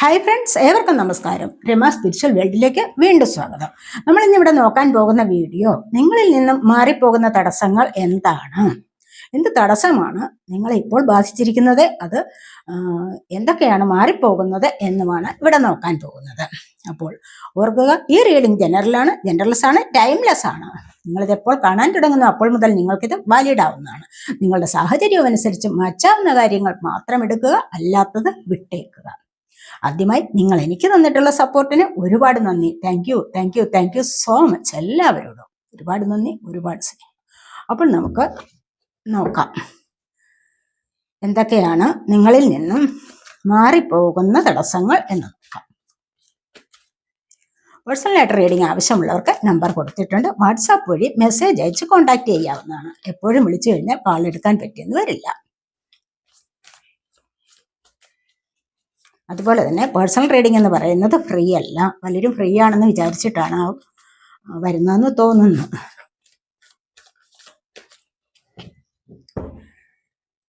Hi friends ഏവർക്കും നമസ്കാരം. Rama spiritual വേൾഡിലേക്ക് വീണ്ടും സ്വാഗതം. നമ്മൾ ഇന്നിവിടെ നോക്കാൻ പോകുന്ന വീഡിയോ നിങ്ങളിൽ നിന്നും മാറിപ്പോകുന്ന തടസ്സങ്ങൾ എന്താണ്? എന്ത് തടസ്സമാണ് നിങ്ങളെ ഇപ്പോൾ ബാധിച്ചിരിക്കുന്നത്? അത് എന്തൊക്കെയാണ് മാറിപ്പോകുന്നത് എന്നുമാണ് ഇവിടെ നോക്കാൻ പോകുന്നത്. അപ്പോൾ ഓർക്കുക ഈ റീഡിംഗ് ജനറലാണ് ജനറൽസ് ആണ് ടൈംലെസ് ആണ് നിങ്ങളിത് എപ്പോൾ കാണാൻ തുടങ്ങുന്നു അപ്പോൾ മുതൽ നിങ്ങൾക്കിത് വാലിഡ് ആവുന്നതാണ് നിങ്ങളുടെ സാഹചര്യം അനുസരിച്ച് മാറ്റാവുന്ന കാര്യങ്ങൾ മാത്രം എടുക്കുക അല്ലാത്തത് വിട്ടേക്കുക. ആദ്യമായി നിങ്ങൾ എനിക്ക് തന്നിട്ടുള്ള സപ്പോർട്ടിന് ഒരുപാട് നന്ദി. Thank you thank you thank you so much എല്ലാവരോടും. ഒരുപാട് നന്ദി ഒരുപാട് സ്നേഹം. അപ്പോൾ നമുക്ക് നോക്കാം. എന്തൊക്കെയാണ് നിങ്ങളിൽ നിന്നും മാറിപ്പോകുന്ന തടസ്സങ്ങൾ എന്ന് നോക്കാം. പേഴ്സണൽ പേഴ്സണലായിട്ട് റീഡിംഗ് ആവശ്യമുള്ളവർക്ക് നമ്പർ കൊടുത്തിട്ടുണ്ട്. വാട്സാപ്പ് വഴി മെസ്സേജ് അയച്ച് കോൺടാക്ട് ചെയ്യാവുന്നതാണ്. എപ്പോഴും വിളിച്ചു കഴിഞ്ഞാൽ കാളെടുക്കാൻ പറ്റിയെന്ന് വരില്ല. അതുപോലെ തന്നെ പേഴ്സണൽ ട്രേഡിംഗ് എന്ന് പറയുന്നത് ഫ്രീ അല്ല. പലരും ഫ്രീ ആണെന്ന് വിചാരിച്ചിട്ടാണ് വരുന്നതെന്ന് തോന്നുന്നു.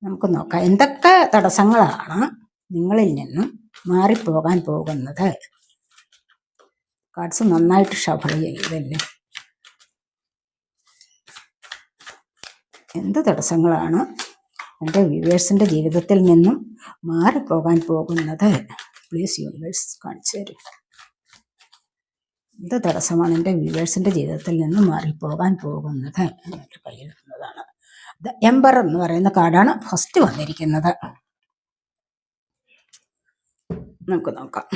നമുക്ക് നോക്കാം. എന്തൊക്കെ തടസ്സങ്ങളാണ് നിങ്ങളിൽ നിന്നും മാറിപ്പോകാൻ പോകുന്നത്? കാർഡ്സ് നന്നായിട്ട് ഷഫിൾ ചെയ്തല്ലേ എന്ത് തടസ്സങ്ങളാണ് എന്റെ വ്യൂവേഴ്സിന്റെ ജീവിതത്തിൽ നിന്നും മാറിപ്പോകാൻ പോകുന്നത് പ്ലീസ് യൂണിവേഴ്സ് കാണിച്ചു തരും. എന്ത് തടസ്സമാണ് എന്റെ വ്യൂവേഴ്സിന്റെ ജീവിതത്തിൽ നിന്നും മാറിപ്പോകാൻ പോകുന്നത് എന്റെ കയ്യിലെത്തുന്നതാണ് ദ എംബർ എന്ന് പറയുന്ന കാർഡാണ് ഫസ്റ്റ് വന്നിരിക്കുന്നത്. നമുക്ക് നോക്കാം.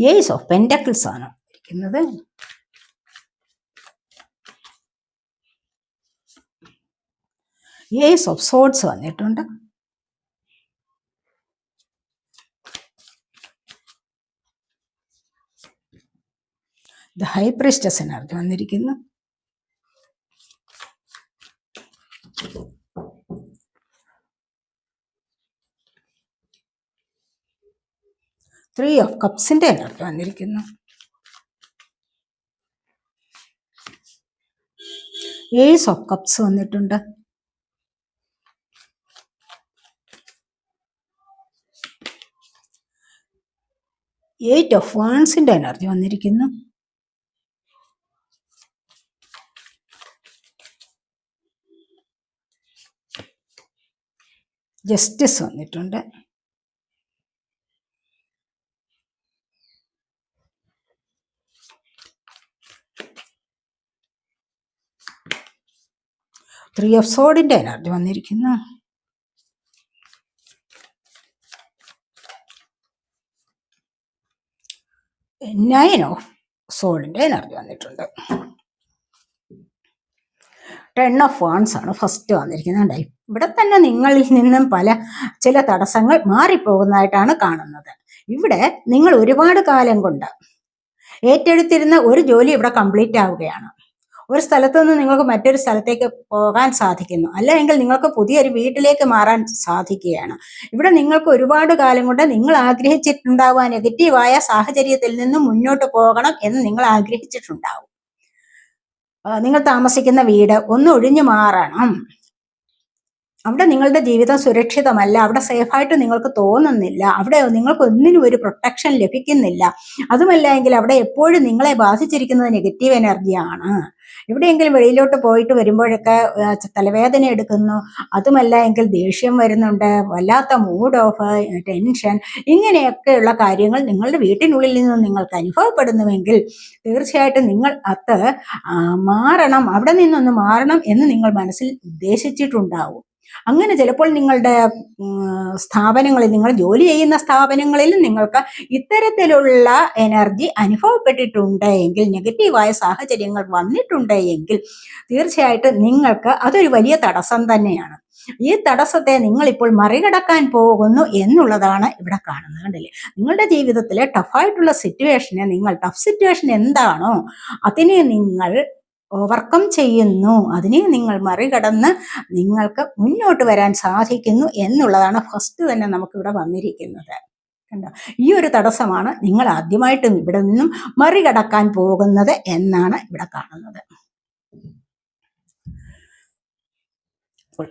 ഏസ് ഓഫ് പെൻഡക്കിൾസ് ആണ് ഇരിക്കുന്നത്. ഏസ് ഓഫ് സോഡ്സ് വന്നിട്ടുണ്ട്. ദ ഹൈ പ്രിസ്റ്റസ് എനർജി വന്നിരിക്കുന്നു. ത്രീ ഓഫ് കപ്സിന്റെ എനർജി വന്നിരിക്കുന്നു. ഏസ് ഓഫ് കപ്സ് വന്നിട്ടുണ്ട്. എയ്റ്റ് ഓഫ് വേൺസിന്റെ എനർജി വന്നിരിക്കുന്നു. ജസ്റ്റിസ് വന്നിട്ടുണ്ട്. ത്രീ ഓഫ് സോഡിന്റെ എനർജി വന്നിരിക്കുന്നു. നയൻ ഓഫ് സോളിന്റെ എനർജി വന്നിട്ടുണ്ട്. ടെൻ ഓഫ് വാൺസ് ആണ് ഫസ്റ്റ് വന്നിരിക്കുന്നത്? ഇവിടെ തന്നെ നിങ്ങളിൽ നിന്നും പല ചില തടസ്സങ്ങൾ മാറിപ്പോകുന്നതായിട്ടാണ് കാണുന്നത്. ഇവിടെ നിങ്ങൾ ഒരുപാട് കാലം കൊണ്ട് ഏറ്റെടുത്തിരുന്ന ഒരു ജോലി ഇവിടെ കംപ്ലീറ്റ് ആവുകയാണ്. ഒരു സ്ഥലത്തു നിന്ന് നിങ്ങൾക്ക് മറ്റൊരു സ്ഥലത്തേക്ക് പോകാൻ സാധിക്കുന്നു. അല്ലെങ്കിൽ നിങ്ങൾക്ക് പുതിയൊരു വീട്ടിലേക്ക് മാറാൻ സാധിക്കുകയാണ്. ഇവിടെ നിങ്ങൾക്ക് ഒരുപാട് കാലം കൊണ്ട് നിങ്ങൾ ആഗ്രഹിച്ചിട്ടുണ്ടാവുക നെഗറ്റീവായ സാഹചര്യത്തിൽ നിന്ന് മുന്നോട്ട് പോകണം എന്ന് നിങ്ങൾ ആഗ്രഹിച്ചിട്ടുണ്ടാവും. നിങ്ങൾ താമസിക്കുന്ന വീട് ഒന്ന് ഒഴിഞ്ഞു മാറണം. അവിടെ നിങ്ങളുടെ ജീവിതം സുരക്ഷിതമല്ല അവിടെ സേഫായിട്ട് നിങ്ങൾക്ക് തോന്നുന്നില്ല അവിടെ നിങ്ങൾക്ക് ഒന്നിനും ഒരു പ്രൊട്ടക്ഷൻ ലഭിക്കുന്നില്ല. അതുമല്ല എങ്കിൽ അവിടെ എപ്പോഴും നിങ്ങളെ ബാധിച്ചിരിക്കുന്നത് നെഗറ്റീവ് എനർജിയാണ് എവിടെയെങ്കിലും വെളിയിലോട്ട് പോയിട്ട് വരുമ്പോഴൊക്കെ തലവേദന എടുക്കുന്നു. അതുമല്ല എങ്കിൽ ദേഷ്യം വരുന്നുണ്ട് വല്ലാത്ത മൂഡ് ഓഫ് ടെൻഷൻ ഇങ്ങനെയൊക്കെയുള്ള കാര്യങ്ങൾ നിങ്ങളുടെ വീട്ടിനുള്ളിൽ നിന്ന് നിങ്ങൾക്ക് അനുഭവപ്പെടുന്നുവെങ്കിൽ തീർച്ചയായിട്ടും നിങ്ങൾ അത് മാറണം. അവിടെ നിന്നൊന്ന് മാറണം എന്ന് നിങ്ങൾ മനസ്സിൽ ഉദ്ദേശിച്ചിട്ടുണ്ടാവും. അങ്ങനെ ചിലപ്പോൾ നിങ്ങളുടെ സ്ഥാപനങ്ങളിൽ നിങ്ങൾ ജോലി ചെയ്യുന്ന സ്ഥാപനങ്ങളിൽ നിങ്ങൾക്ക് ഇത്തരത്തിലുള്ള എനർജി അനുഭവപ്പെട്ടിട്ടുണ്ട് എങ്കിൽ നെഗറ്റീവായ സാഹചര്യങ്ങൾ വന്നിട്ടുണ്ട് എങ്കിൽ തീർച്ചയായിട്ടും നിങ്ങൾക്ക് അതൊരു വലിയ തടസ്സം തന്നെയാണ്. ഈ തടസ്സത്തെ നിങ്ങൾ ഇപ്പോൾ മറികടക്കാൻ പോകുന്നു എന്നുള്ളതാണ് ഇവിടെ കാണുന്നത് കണ്ടില്ലേ? നിങ്ങളുടെ ജീവിതത്തിലെ ടഫായിട്ടുള്ള സിറ്റുവേഷനെ നിങ്ങൾ ടഫ് സിറ്റുവേഷൻ എന്താണോ അതിനെ നിങ്ങൾ ഓവർകം ചെയ്യുന്നു. അതിനെ നിങ്ങൾ മറികടന്ന് നിങ്ങൾക്ക് മുന്നോട്ട് വരാൻ സാധിക്കുന്നു എന്നുള്ളതാണ് ഫസ്റ്റ് തന്നെ നമുക്കിവിടെ വന്നിരിക്കുന്നത്. കണ്ടോ? ഈ ഒരു തടസ്സമാണ് നിങ്ങൾ ആദ്യമായിട്ടും ഇവിടെ നിന്നും മറികടക്കാൻ പോകുന്നത് എന്നാണ് ഇവിടെ കാണുന്നത്.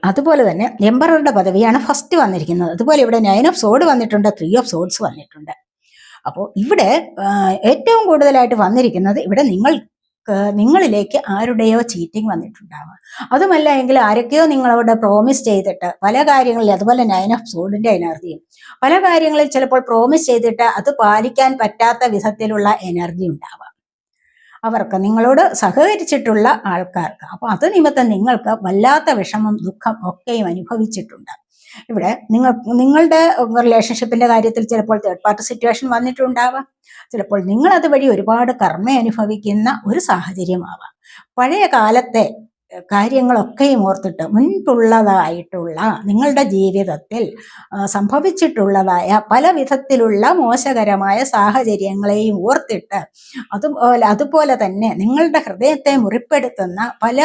അതുപോലെ തന്നെ എംബററുടെ പദവിയാണ് ഫസ്റ്റ് വന്നിരിക്കുന്നത്. അതുപോലെ ഇവിടെ നയൻ ഓഫ് സോഡ് വന്നിട്ടുണ്ട് ത്രീ ഓഫ് സോഡ്സ് വന്നിട്ടുണ്ട്. അപ്പോൾ ഇവിടെ ഏറ്റവും കൂടുതലായിട്ട് വന്നിരിക്കുന്നത് ഇവിടെ നിങ്ങൾ നിങ്ങളിലേക്ക് ആരുടെയോ ചീറ്റിംഗ് വന്നിട്ടുണ്ടാവാം. അതുമല്ല എങ്കിൽ ആരൊക്കെയോ നിങ്ങളോട് പ്രോമിസ് ചെയ്തിട്ട് പല കാര്യങ്ങളിൽ അതുപോലെ നയൻ ഓഫ് സോഡിന്റെ എനർജിയും പല കാര്യങ്ങളിൽ ചിലപ്പോൾ പ്രോമിസ് ചെയ്തിട്ട് അത് പാലിക്കാൻ പറ്റാത്ത വിധത്തിലുള്ള എനർജി ഉണ്ടാവാം. അവർക്ക് നിങ്ങളോട് സഹകരിച്ചിട്ടുള്ള ആൾക്കാർക്ക് അപ്പോൾ അത് നിമിത്തം നിങ്ങൾക്ക് വല്ലാത്ത വിഷമം ദുഃഖം ഒക്കെയും അനുഭവിച്ചിട്ടുണ്ട്. ഇവിടെ നിങ്ങൾ നിങ്ങളുടെ റിലേഷൻഷിപ്പിന്റെ കാര്യത്തിൽ ചിലപ്പോൾ തേർഡ് പാർട്ടി സിറ്റുവേഷൻ വന്നിട്ടുണ്ടാവാം. ചിലപ്പോൾ നിങ്ങൾ അതുവഴി ഒരുപാട് കർമ്മ അനുഭവിക്കുന്ന ഒരു സാഹചര്യമാവാം. പഴയ കാലത്തെ കാര്യങ്ങളൊക്കെയും ഓർത്തിട്ട് മുൻപുള്ളതായിട്ടുള്ള നിങ്ങളുടെ ജീവിതത്തിൽ സംഭവിച്ചിട്ടുള്ളതായ പല വിധത്തിലുള്ള മോശകരമായ സാഹചര്യങ്ങളെയും ഓർത്തിട്ട് അതുപോലെ അതുപോലെ തന്നെ നിങ്ങളുടെ ഹൃദയത്തെ മുറിപ്പെടുത്തുന്ന പല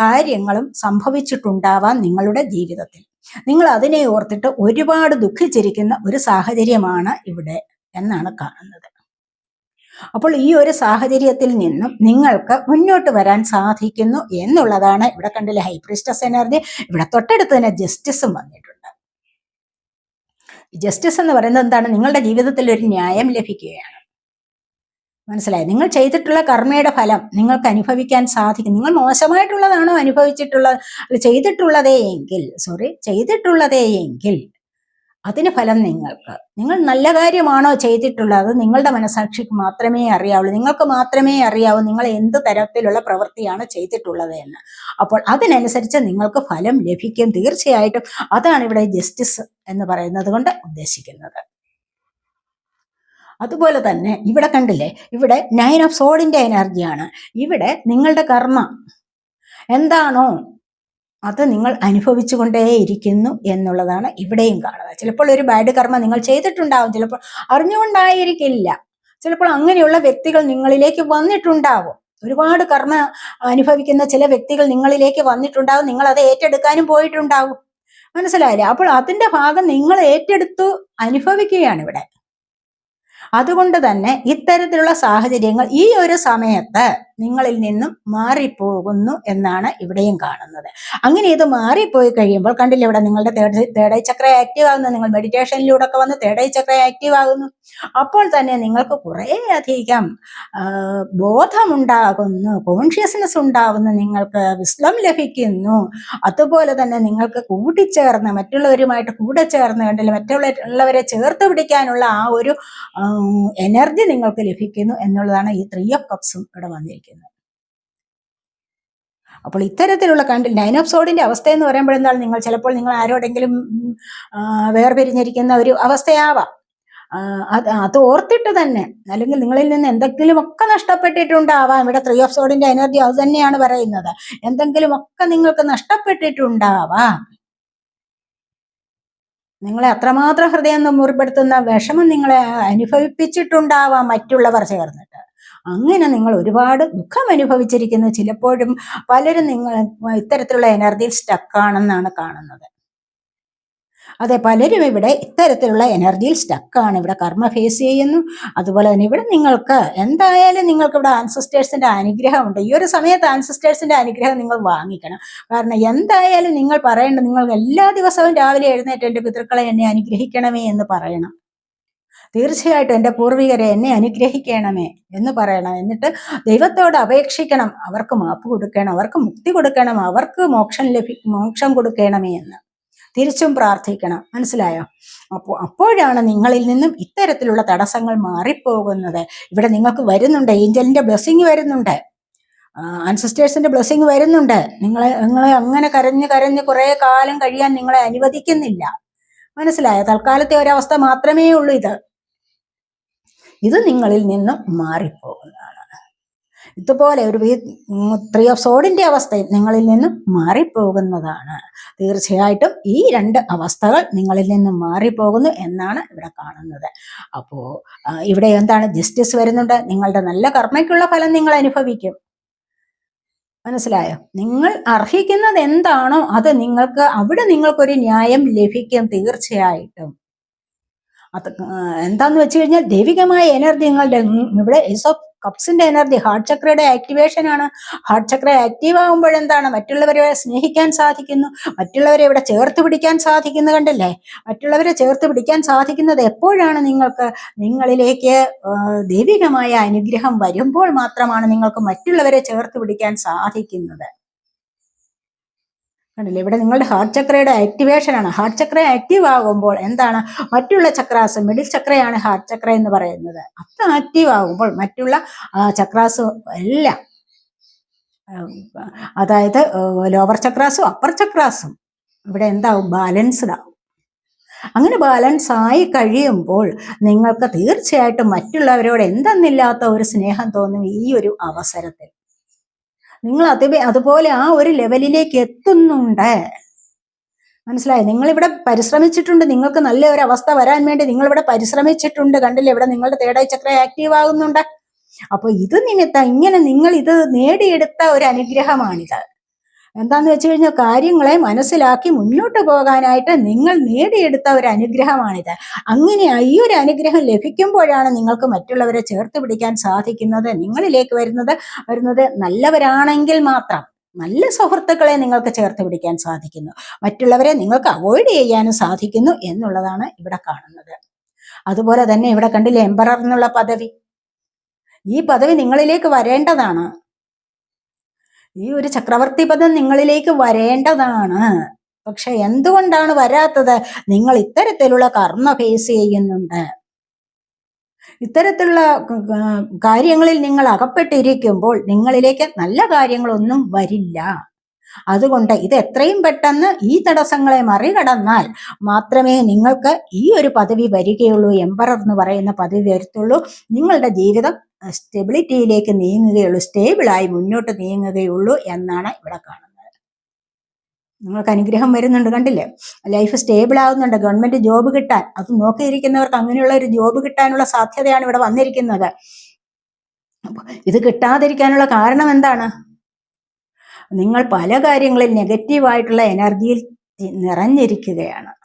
കാര്യങ്ങളും സംഭവിച്ചിട്ടുണ്ടാവാം നിങ്ങളുടെ ജീവിതത്തിൽ. നിങ്ങൾ അതിനെ ഓർത്തിട്ട് ഒരുപാട് ദുഃഖിച്ചിരിക്കുന്ന ഒരു സാഹചര്യമാണ് ഇവിടെ എന്നാണ് കാണുന്നത്. അപ്പോൾ ഈ ഒരു സാഹചര്യത്തിൽ നിന്നും നിങ്ങൾക്ക് മുന്നോട്ട് വരാൻ സാധിക്കുന്നു എന്നുള്ളതാണ് ഇവിടെ കണ്ടില്ലേ ഹൈപ്രിസ്റ്റസ് എനർജി ഇവിടെ തൊട്ടടുത്ത് തന്നെ ജസ്റ്റിസും വന്നിട്ടുണ്ട്. ജസ്റ്റിസ് എന്ന് പറയുന്നത് എന്താണ്? നിങ്ങളുടെ ജീവിതത്തിൽ ഒരു ന്യായം ലഭിക്കുകയാണ്. മനസ്സിലായി? നിങ്ങൾ ചെയ്തിട്ടുള്ള കർമ്മയുടെ ഫലം നിങ്ങൾക്ക് അനുഭവിക്കാൻ സാധിക്കും. നിങ്ങൾ മോശമായിട്ടുള്ളതാണോ അനുഭവിച്ചിട്ടുള്ളത്? ചെയ്തിട്ടുള്ളതേ എങ്കിൽ സോറി ചെയ്തിട്ടുള്ളതേ എങ്കിൽ അതിന് ഫലം നിങ്ങൾക്ക്. നിങ്ങൾ നല്ല കാര്യമാണോ ചെയ്തിട്ടുള്ളത്? നിങ്ങളുടെ മനസാക്ഷിക്ക് മാത്രമേ അറിയാവുള്ളൂ. നിങ്ങൾക്ക് മാത്രമേ അറിയാവൂ നിങ്ങൾ എന്ത് തരത്തിലുള്ള പ്രവൃത്തിയാണ് ചെയ്തിട്ടുള്ളത് എന്ന്. അപ്പോൾ അതിനനുസരിച്ച് നിങ്ങൾക്ക് ഫലം ലഭിക്കും തീർച്ചയായിട്ടും. അതാണ് ഇവിടെ ജസ്റ്റിസ് എന്ന് പറയുന്നത് കൊണ്ട് ഉദ്ദേശിക്കുന്നത്. അതുപോലെ തന്നെ ഇവിടെ കണ്ടില്ലേ? ഇവിടെ നയൻ ഓഫ് സോഡിന്റെ എനർജിയാണ് ഇവിടെ നിങ്ങളുടെ കർമ്മ എന്താണോ അത് നിങ്ങൾ അനുഭവിച്ചുകൊണ്ടേയിരിക്കുന്നു എന്നുള്ളതാണ് ഇവിടെയും കാണുന്നത്. ചിലപ്പോൾ ഒരു ബാഡ് കർമ്മ നിങ്ങൾ ചെയ്തിട്ടുണ്ടാവും. ചിലപ്പോൾ അറിഞ്ഞുകൊണ്ടായിരിക്കില്ല. ചിലപ്പോൾ അങ്ങനെയുള്ള വ്യക്തികൾ നിങ്ങളിലേക്ക് വന്നിട്ടുണ്ടാവും. ഒരുപാട് കർമ്മ അനുഭവിക്കുന്ന ചില വ്യക്തികൾ നിങ്ങളിലേക്ക് വന്നിട്ടുണ്ടാവും. നിങ്ങൾ അത് ഏറ്റെടുക്കാനും പോയിട്ടുണ്ടാവും. മനസ്സിലായില്ലേ? അപ്പോൾ അതിന്റെ ഭാഗം നിങ്ങൾ ഏറ്റെടുത്തു അനുഭവിക്കുകയാണ് ഇവിടെ. അതുകൊണ്ട് തന്നെ ഇത്തരത്തിലുള്ള സാഹചര്യങ്ങൾ ഈ ഒരു സമയത്ത് നിങ്ങളിൽ നിന്നും മാറിപ്പോകുന്നു എന്നാണ് ഇവിടെയും കാണുന്നത്. അങ്ങനെ ഇത് മാറിപ്പോയി കഴിയുമ്പോൾ കണ്ടില്ല ഇവിടെ നിങ്ങളുടെ third third eye chakra active ആകുന്നു. നിങ്ങൾ മെഡിറ്റേഷനിലൂടെ ഒക്കെ വന്ന് തേർഡ് ഐ ചക്ര ആക്റ്റീവ് ആകുന്നു. അപ്പോൾ തന്നെ നിങ്ങൾക്ക് കുറേ അധികം ആ, ബോധമുണ്ടാകുന്നു കോൺഷ്യസ്നെസ് ഉണ്ടാകുന്നു നിങ്ങൾക്ക് വിസ്ലം ലഭിക്കുന്നു. അതുപോലെ തന്നെ നിങ്ങൾക്ക് കൂട്ടിച്ചേർന്ന് മറ്റുള്ളവരുമായിട്ട് കൂടെ ചേർന്ന് കണ്ടില്ല മറ്റുള്ളവരെ ചേർത്ത് പിടിക്കാനുള്ള ആ ഒരു എനർജി നിങ്ങൾക്ക് ലഭിക്കുന്നു എന്നുള്ളതാണ് ഈ ത്രീ ഓഫ് കപ്സും ഇവിടെ വന്നിരിക്കുന്നത്. അപ്പോൾ ഇത്തരത്തിലുള്ള കണ്ട് നൈൻ ഓഫ് സോഡിന്റെ അവസ്ഥ എന്ന് പറയുമ്പോൾ നിങ്ങൾ ചിലപ്പോൾ നിങ്ങൾ ആരോടെങ്കിലും വേർപിരിഞ്ഞിരിക്കുന്ന ഒരു അവസ്ഥയാവാം. അത് അത് ഓർത്തിട്ട് തന്നെ അല്ലെങ്കിൽ നിങ്ങളിൽ നിന്ന് എന്തെങ്കിലും ഒക്കെ നഷ്ടപ്പെട്ടിട്ടുണ്ടാവാം. ഇവിടെ ത്രീ ഓഫ് സോഡിന്റെ എനർജി അത് തന്നെയാണ് പറയുന്നത്. എന്തെങ്കിലും ഒക്കെ നിങ്ങൾക്ക് നഷ്ടപ്പെട്ടിട്ടുണ്ടാവാം. നിങ്ങളെ അത്രമാത്രം ഹൃദയം മുറിപ്പെടുത്തുന്ന വിഷമം നിങ്ങളെ അനുഭവിപ്പിച്ചിട്ടുണ്ടാവാം മറ്റുള്ളവർ ചേർന്നിട്ട്. അങ്ങനെ നിങ്ങൾ ഒരുപാട് ദുഃഖം അനുഭവിച്ചിരിക്കുന്നു. ചിലപ്പോഴും പലരും നിങ്ങൾ ഇത്തരത്തിലുള്ള എനർജിയിൽ സ്റ്റക്കാണെന്നാണ് കാണുന്നത്. അതെ പലരും ഇവിടെ ഇത്തരത്തിലുള്ള എനർജിയിൽ സ്റ്റക്കാണ് ഇവിടെ കർമ്മ ഫേസ് ചെയ്യുന്നു. അതുപോലെ തന്നെ ഇവിടെ നിങ്ങൾക്ക് എന്തായാലും നിങ്ങൾക്ക് ഇവിടെ ആൻസിസ്റ്റേഴ്സിന്റെ അനുഗ്രഹമുണ്ട്. ഈ ഒരു സമയത്ത് ആൻസിസ്റ്റേഴ്സിന്റെ അനുഗ്രഹം നിങ്ങൾ വാങ്ങിക്കണം. കാരണം എന്തായാലും നിങ്ങൾ പറയേണ്ടത് നിങ്ങൾ എല്ലാ ദിവസവും രാവിലെ എഴുന്നേറ്റ് എന്റെ പിതൃക്കളെ എന്നെ അനുഗ്രഹിക്കണമേ എന്ന് പറയണം. തീർച്ചയായിട്ടും എന്റെ പൂർവികരെ എന്നെ അനുഗ്രഹിക്കണമേ എന്ന് പറയണം. എന്നിട്ട് ദൈവത്തോട് അപേക്ഷിക്കണം. അവർക്ക് മാപ്പ് കൊടുക്കണം. അവർക്ക് മുക്തി കൊടുക്കണം. അവർക്ക് മോക്ഷം ലഭി മോക്ഷം കൊടുക്കണമേ എന്ന്. തിരിച്ചും പ്രാർത്ഥിക്കണം. മനസ്സിലായോ? അപ്പോൾ അപ്പോഴാണ് നിങ്ങളിൽ നിന്നും ഇത്തരത്തിലുള്ള തടസ്സങ്ങൾ മാറിപ്പോകുന്നത്. ഇവിടെ നിങ്ങൾക്ക് വരുന്നുണ്ട്. ഏഞ്ചലിന്റെ ബ്ലെസ്സിങ് വരുന്നുണ്ട്. അൻസിസ്റ്റേഴ്സിന്റെ ബ്ലെസ്സിങ് വരുന്നുണ്ട്. നിങ്ങളെ നിങ്ങളെ അങ്ങനെ കരഞ്ഞ് കരഞ്ഞ് കുറേ കാലം കഴിയാൻ നിങ്ങളെ അനുവദിക്കുന്നില്ല. മനസ്സിലായോ? തൽക്കാലത്തെ ഒരവസ്ഥ മാത്രമേ ഉള്ളൂ ഇത്. ഇത് നിങ്ങളിൽ നിന്നും മാറിപ്പോകുന്നതാണ്. ഇതുപോലെ ഒരു ത്രീ ഓഫ് സോഡിന്റെ അവസ്ഥയും നിങ്ങളിൽ നിന്നും മാറിപ്പോകുന്നതാണ്. തീർച്ചയായിട്ടും ഈ രണ്ട് അവസ്ഥകൾ നിങ്ങളിൽ നിന്നും മാറിപ്പോകുന്നു എന്നാണ് ഇവിടെ കാണുന്നത്. അപ്പോൾ ഇവിടെ എന്താണ് ജസ്റ്റിസ് വരുന്നുണ്ട്. നിങ്ങളുടെ നല്ല കർമ്മയ്ക്കുള്ള ഫലം നിങ്ങൾ അനുഭവിക്കും. മനസ്സിലായോ? നിങ്ങൾ അർഹിക്കുന്നത് എന്താണോ അത് നിങ്ങൾക്ക് അവിടെ നിങ്ങൾക്കൊരു ന്യായം ലഭിക്കും തീർച്ചയായിട്ടും. അത് എന്താന്ന് വെച്ച് കഴിഞ്ഞാൽ ദൈവികമായ എനർജി നിങ്ങളുടെ ഇവിടെ ഈസ് ഓഫ് കപ്സിന്റെ എനർജി ഹാർട്ട് ചക്രയുടെ ആക്ടിവേഷൻ ആണ്. ഹാർട്ട് ചക്ര ആക്റ്റീവ് ആകുമ്പോഴെന്താണ് മറ്റുള്ളവരെ സ്നേഹിക്കാൻ സാധിക്കുന്നു. മറ്റുള്ളവരെ ഇവിടെ ചേർത്ത് പിടിക്കാൻ സാധിക്കുന്നു കണ്ടല്ലേ? മറ്റുള്ളവരെ ചേർത്ത് പിടിക്കാൻ സാധിക്കുന്നത് എപ്പോഴാണ് നിങ്ങൾക്ക് നിങ്ങളിലേക്ക് ദൈവികമായ അനുഗ്രഹം വരുമ്പോൾ മാത്രമാണ് നിങ്ങൾക്ക് മറ്റുള്ളവരെ ചേർത്ത് പിടിക്കാൻ സാധിക്കുന്നത്. കണ്ടില്ലേ? ഇവിടെ നിങ്ങളുടെ ഹാർട്ട് ചക്രയുടെ ആക്ടിവേഷൻ ആണ്. ഹാർട്ട് ചക്ര ആക്റ്റീവ് ആകുമ്പോൾ എന്താണ്? മറ്റുള്ള ചക്രാസ് മിഡിൽ ചക്രയാണ് ഹാർട്ട് ചക്ര എന്ന് പറയുന്നത്. അത് ആക്റ്റീവ് ആകുമ്പോൾ മറ്റുള്ള ചക്രാസ് എല്ലാം അതായത് ലോവർ ചക്രാസും അപ്പർ ചക്രാസും ഇവിടെ എന്താവും? ബാലൻസ്ഡ് ആവും. അങ്ങനെ ബാലൻസ് ആയി കഴിയുമ്പോൾ നിങ്ങൾക്ക് തീർച്ചയായിട്ടും മറ്റുള്ളവരോട് എന്തെന്നില്ലാത്ത ഒരു സ്നേഹം തോന്നും ഈ ഒരു അവസരത്തിൽ. നിങ്ങൾ അത് അതുപോലെ ആ ഒരു ലെവലിലേക്ക് എത്തുന്നുണ്ട്. മനസ്സിലായി? നിങ്ങളിവിടെ പരിശ്രമിച്ചിട്ടുണ്ട് നിങ്ങൾക്ക് നല്ല ഒരു അവസ്ഥ വരാൻ വേണ്ടി നിങ്ങൾ ഇവിടെ പരിശ്രമിച്ചിട്ടുണ്ട് കണ്ടില്ലേ? ഇവിടെ നിങ്ങളുടെ തേടായി ചക്ര ആക്റ്റീവ് ആകുന്നുണ്ട്. അപ്പൊ ഇത് നിമിത്തം ഇങ്ങനെ നിങ്ങൾ ഇത് നേടിയെടുത്ത ഒരു അനുഗ്രഹമാണിത്. എന്താന്ന് വെച്ച് കഴിഞ്ഞാൽ കാര്യങ്ങളെ മനസ്സിലാക്കി മുന്നോട്ട് പോകാനായിട്ട് നിങ്ങൾ നേടിയെടുത്ത ഒരു അനുഗ്രഹമാണിത്. അങ്ങനെ ഈ ഒരു അനുഗ്രഹം ലഭിക്കുമ്പോഴാണ് നിങ്ങൾക്ക് മറ്റുള്ളവരെ ചേർത്ത് പിടിക്കാൻ സാധിക്കുന്നത്. നിങ്ങളിലേക്ക് വരുന്നത് വരുന്നത് നല്ലവരാണെങ്കിൽ മാത്രം. നല്ല സുഹൃത്തുക്കളെ നിങ്ങൾക്ക് ചേർത്ത് പിടിക്കാൻ സാധിക്കുന്നു. മറ്റുള്ളവരെ നിങ്ങൾക്ക് അവോയ്ഡ് ചെയ്യാനും സാധിക്കുന്നു എന്നുള്ളതാണ് ഇവിടെ കാണുന്നത്. അതുപോലെ തന്നെ ഇവിടെ കണ്ടില്ലേ എംബറർ എന്നുള്ള പദവി. ഈ പദവി നിങ്ങളിലേക്ക് വരേണ്ടതാണ്. ഈ ഒരു ചക്രവർത്തി പദം നിങ്ങളിലേക്ക് വരേണ്ടതാണ്. പക്ഷെ എന്തുകൊണ്ടാണ് വരാത്തത്? നിങ്ങൾ ഇത്തരത്തിലുള്ള കർമ്മ ഫേസ് ചെയ്യുന്നുണ്ട്. ഇത്തരത്തിലുള്ള കാര്യങ്ങളിൽ നിങ്ങൾ അകപ്പെട്ടിരിക്കുമ്പോൾ നിങ്ങളിലേക്ക് നല്ല കാര്യങ്ങളൊന്നും വരില്ല. അതുകൊണ്ട് ഇത് എത്രയും പെട്ടെന്ന് ഈ തടസ്സങ്ങളെ മറികടന്നാൽ മാത്രമേ നിങ്ങൾക്ക് ഈ ഒരു പദവി വരികയുള്ളൂ. എംപറർ എന്ന് പറയുന്ന പദവി വരത്തുള്ളൂ. നിങ്ങളുടെ ജീവിതം സ്റ്റെബിലിറ്റിയിലേക്ക് നീങ്ങുകയുള്ളൂ സ്റ്റേബിളായി മുന്നോട്ട് നീങ്ങുകയുള്ളൂ എന്നാണ് ഇവിടെ കാണുന്നത്. നിങ്ങൾക്ക് അനുഗ്രഹം വരുന്നുണ്ട് കണ്ടില്ലേ? ലൈഫ് സ്റ്റേബിൾ ആവുന്നുണ്ട്. ഗവൺമെന്റ് ജോബ് കിട്ടാൻ. അത് നോക്കിയിരിക്കുന്നവർക്ക് അങ്ങനെയുള്ള ഒരു ജോബ് കിട്ടാനുള്ള സാധ്യതയാണ് ഇവിടെ വന്നിരിക്കുന്നത്. ഇത് കിട്ടാതിരിക്കാനുള്ള കാരണം എന്താണ്? നിങ്ങൾ പല കാര്യങ്ങളിൽ നെഗറ്റീവായിട്ടുള്ള എനർജിയിൽ നിറഞ്ഞിരിക്കുകയാണ്.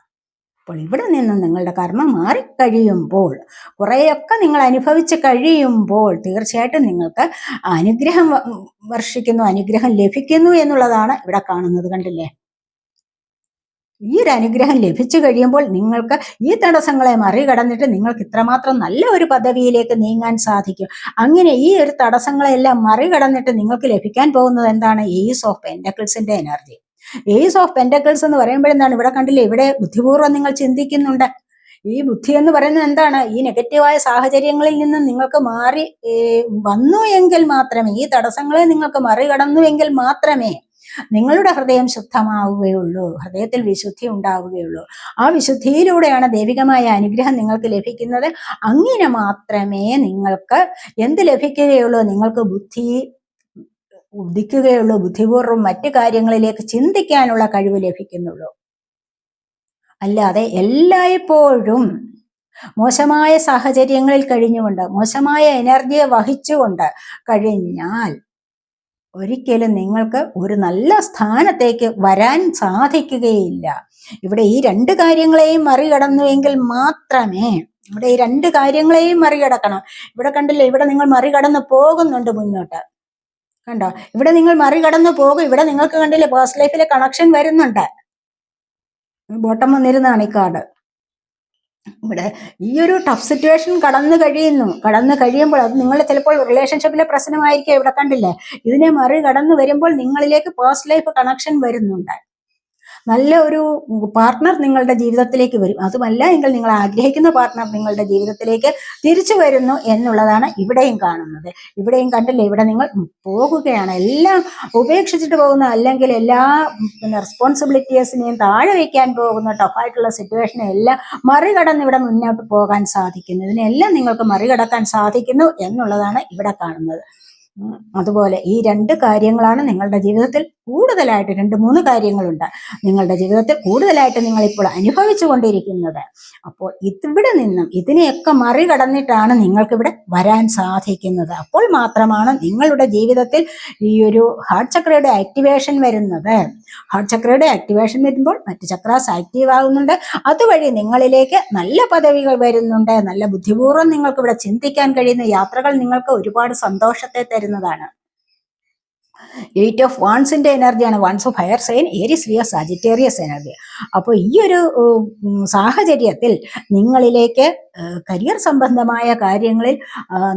അപ്പോൾ ഇവിടെ നിന്ന് നിങ്ങളുടെ കർമ്മം മാറിക്കഴിയുമ്പോൾ കുറേയൊക്കെ നിങ്ങൾ അനുഭവിച്ച് കഴിയുമ്പോൾ തീർച്ചയായിട്ടും നിങ്ങൾക്ക് അനുഗ്രഹം വർഷിക്കുന്നു അനുഗ്രഹം ലഭിക്കുന്നു എന്നുള്ളതാണ് ഇവിടെ കാണുന്നത് കണ്ടില്ലേ? ഈ ഒരു അനുഗ്രഹം ലഭിച്ചു കഴിയുമ്പോൾ നിങ്ങൾക്ക് ഈ തടസ്സങ്ങളെ മറികടന്നിട്ട് നിങ്ങൾക്ക് ഇത്രമാത്രം നല്ല ഒരു പദവിയിലേക്ക് നീങ്ങാൻ സാധിക്കും. അങ്ങനെ ഈ ഒരു തടസ്സങ്ങളെല്ലാം മറികടന്നിട്ട് നിങ്ങൾക്ക് ലഭിക്കാൻ പോകുന്നത് എന്താണ്? ഏസ് ഓഫ് പെൻഡക്കിൾസിന്റെ എനർജി ഏസ് ഓഫ് പെൻഡക്കിൾസ് എന്ന് പറയുമ്പോഴെന്താണ്? ഇവിടെ കണ്ടില്ലേ ഇവിടെ ബുദ്ധിപൂർവം നിങ്ങൾ ചിന്തിക്കുന്നുണ്ട്. ഈ ബുദ്ധി എന്ന് പറയുന്നത് എന്താണ്? ഈ നെഗറ്റീവായ സാഹചര്യങ്ങളിൽ നിന്ന് നിങ്ങൾക്ക് മാറി വന്നു എങ്കിൽ മാത്രമേ ഈ തടസ്സങ്ങളെ നിങ്ങൾക്ക് മറികടന്നു എങ്കിൽ മാത്രമേ നിങ്ങളുടെ ഹൃദയം ശുദ്ധമാവുകയുള്ളൂ ഹൃദയത്തിൽ വിശുദ്ധി ഉണ്ടാവുകയുള്ളൂ. ആ വിശുദ്ധിയിലൂടെയാണ് ദൈവികമായ അനുഗ്രഹം നിങ്ങൾക്ക് ലഭിക്കുന്നത്. അങ്ങനെ മാത്രമേ നിങ്ങൾക്ക് എന്ത് ലഭിക്കുകയുള്ളൂ? നിങ്ങൾക്ക് ബുദ്ധി ഉദിക്കുകയുള്ളൂ. ബുദ്ധിപൂർവം മറ്റു കാര്യങ്ങളിലേക്ക് ചിന്തിക്കാനുള്ള കഴിവ് ലഭിക്കുന്നുള്ളൂ. അല്ലാതെ എല്ലായ്പ്പോഴും മോശമായ സാഹചര്യങ്ങളിൽ കഴിഞ്ഞുകൊണ്ട് മോശമായ എനർജിയെ വഹിച്ചുകൊണ്ട് കഴിഞ്ഞാൽ ഒരിക്കലും നിങ്ങൾക്ക് ഒരു നല്ല സ്ഥാനത്തേക്ക് വരാൻ സാധിക്കുകയില്ല. ഇവിടെ ഈ രണ്ട് കാര്യങ്ങളെയും മറികടന്നു എങ്കിൽ മാത്രമേ ഇവിടെ ഈ രണ്ട് കാര്യങ്ങളെയും മറികടക്കണം. ഇവിടെ കണ്ടില്ലേ ഇവിടെ നിങ്ങൾ മറികടന്ന് പോകുന്നുണ്ട് മുന്നോട്ട്. കണ്ടോ? ഇവിടെ നിങ്ങൾ മറികടന്ന് പോകും. ഇവിടെ നിങ്ങൾക്ക് കണ്ടില്ലേ പേഴ്സണൽ ലൈഫിലെ കണക്ഷൻ വരുന്നുണ്ട്. ബോട്ടം വന്നിരുന്നാണ് ഈ കാർഡ്. ഇവിടെ ഈ ഒരു ടഫ് സിറ്റുവേഷൻ കടന്നു കഴിയുന്നു. കടന്നു കഴിയുമ്പോൾ അത് നിങ്ങൾ ചിലപ്പോൾ റിലേഷൻഷിപ്പിലെ പ്രശ്നമായിരിക്കും. ഇവിടെ കണ്ടില്ലേ? ഇതിനെ മറികടന്നു വരുമ്പോൾ നിങ്ങളിലേക്ക് പേഴ്സണൽ ലൈഫ് കണക്ഷൻ വരുന്നുണ്ട്. നല്ല ഒരു പാർട്ട്ണർ നിങ്ങളുടെ ജീവിതത്തിലേക്ക് വരും. അതുമല്ല എങ്കിൽ നിങ്ങൾ ആഗ്രഹിക്കുന്ന പാർട്ട്ണർ നിങ്ങളുടെ ജീവിതത്തിലേക്ക് തിരിച്ചു വരുന്നു എന്നുള്ളതാണ് ഇവിടെയും കാണുന്നത്. ഇവിടെയും കണ്ടില്ലേ? ഇവിടെ നിങ്ങൾ പോകുകയാണ്. എല്ലാം ഉപേക്ഷിച്ചിട്ട് പോകുന്ന അല്ലെങ്കിൽ എല്ലാ പിന്നെ റെസ്പോൺസിബിലിറ്റീസിനെയും താഴെ വയ്ക്കാൻ പോകുന്ന ടഫായിട്ടുള്ള സിറ്റുവേഷനെ എല്ലാം മറികടന്ന് ഇവിടെ മുന്നോട്ട് പോകാൻ സാധിക്കുന്നു. ഇതിനെല്ലാം നിങ്ങൾക്ക് മറികടക്കാൻ സാധിക്കുന്നു എന്നുള്ളതാണ് ഇവിടെ കാണുന്നത്. അതുപോലെ ഈ രണ്ട് കാര്യങ്ങളാണ് നിങ്ങളുടെ ജീവിതത്തിൽ കൂടുതലായിട്ട് രണ്ട് മൂന്ന് കാര്യങ്ങളുണ്ട് നിങ്ങളുടെ ജീവിതത്തിൽ കൂടുതലായിട്ട് നിങ്ങൾ ഇപ്പോൾ അനുഭവിച്ചു കൊണ്ടിരിക്കുന്നത് അപ്പോൾ ഇവിടെ നിന്നും ഇതിനെയൊക്കെ മറികടന്നിട്ടാണ് നിങ്ങൾക്കിവിടെ വരാൻ സാധിക്കുന്നത്. അപ്പോൾ മാത്രമാണ് നിങ്ങളുടെ ജീവിതത്തിൽ ഈ ഒരു ഹാർട്ട് ചക്രയുടെ ആക്ടിവേഷൻ വരുന്നത്. ഹാർട്ട് ചക്രയുടെ ആക്ടിവേഷൻ വരുമ്പോൾ മറ്റ് ചക്രാസ് ആക്റ്റീവ് ആകുന്നുണ്ട് അതുവഴി നിങ്ങളിലേക്ക് നല്ല പദവികൾ വരുന്നുണ്ട്. നല്ല ബുദ്ധിപൂർവം നിങ്ങൾക്ക് ഇവിടെ ചിന്തിക്കാൻ കഴിയുന്ന യാത്രകൾ നിങ്ങൾക്ക് ഒരുപാട് സന്തോഷത്തെ തരുന്നതാണ്. എയ്റ്റ് ഓഫ് വാൺസിന്റെ എനർജിയാണ്. Wands of higher sign Aries via Sagittarius energy അപ്പോൾ ഈ ഒരു സാഹചര്യത്തിൽ നിങ്ങളിലേക്ക് കരിയർ സംബന്ധമായ കാര്യങ്ങളിൽ